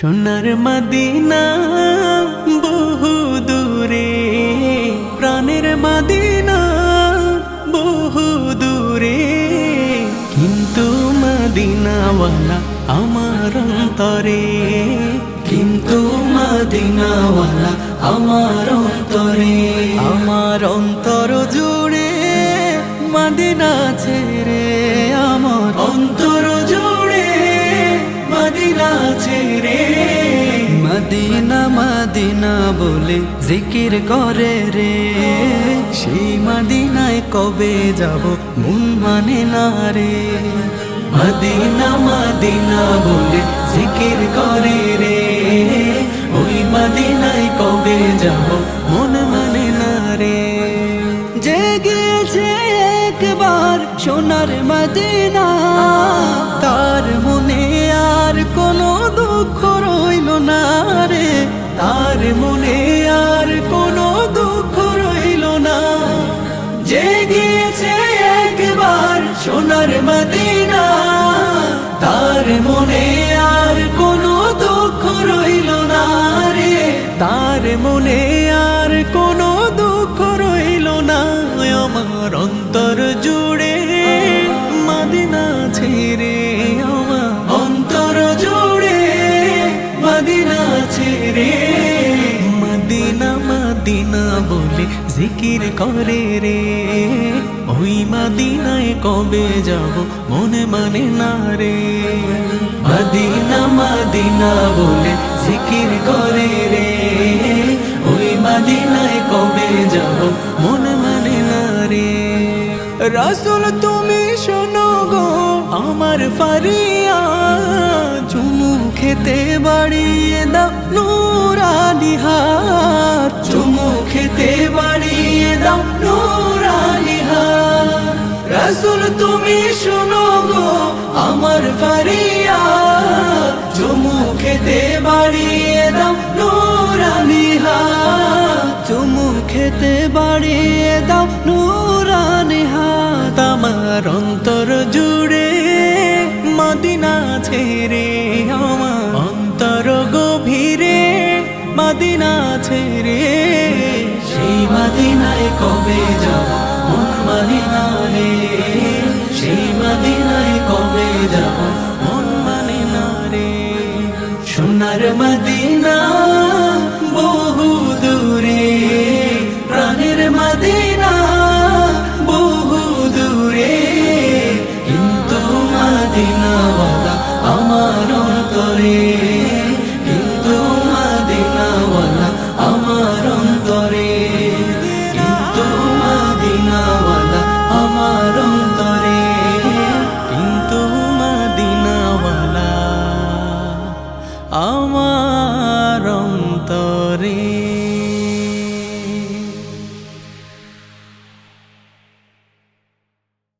সোনার মদিনা বহু দূরে, প্রাণের মদিনা বহু দূরে। কিন্তু মদিনাওয়ালা আমার অন্তরে, কিন্তু মদিনাওয়ালা আমার অন্তরে। আমার অন্তর জুড়ে মদিনা ছেড়ে মদিনা বলে জিকির করে রে। সেই মদিনায় কবে যাব মন মানে না রে। মদিনা মদিনা বলে জিকির করে রে। ওই মদিনায় কবে যাব মন মানে না রে। জেগেছে একবার সোনার মদিনা, তার সোনার মদিনা, তার মনে আর কোনো দুঃখ রইল না রে। তার মনে আর কোনো দুঃখ রইল না, আমার অন্তর জুড়ে মদিনা ছেড়ে। জিকির করে রে। ওই মদিনায় কবে যাব, মনে মানে না রে। মদিনা মদিনা বলে জিকির করে রে। ওই মদিনায় কবে যাব, মনে মানে না রে। রাসুল, তুমি শোনো গো, আমার ফারিয়া চুমু খেতে বাড়িয়ে দাও রাসুল, তুমি শুনো গো, আমার ফারিয়া চুমু খেতে বাড়িয়ে দাও নুরানি হাত। চুমু খেতে বাড়িয়ে দাও নুরানি হাত। আমার অন্তর জুড়ে মদিনা ছেড়ে, আমার অন্তর গভীরে মদিনা ছেড়ে। সেই মদিনায় কবে যাব? মন মদিনা যাব মন মানে না রে। সোনার মদিনা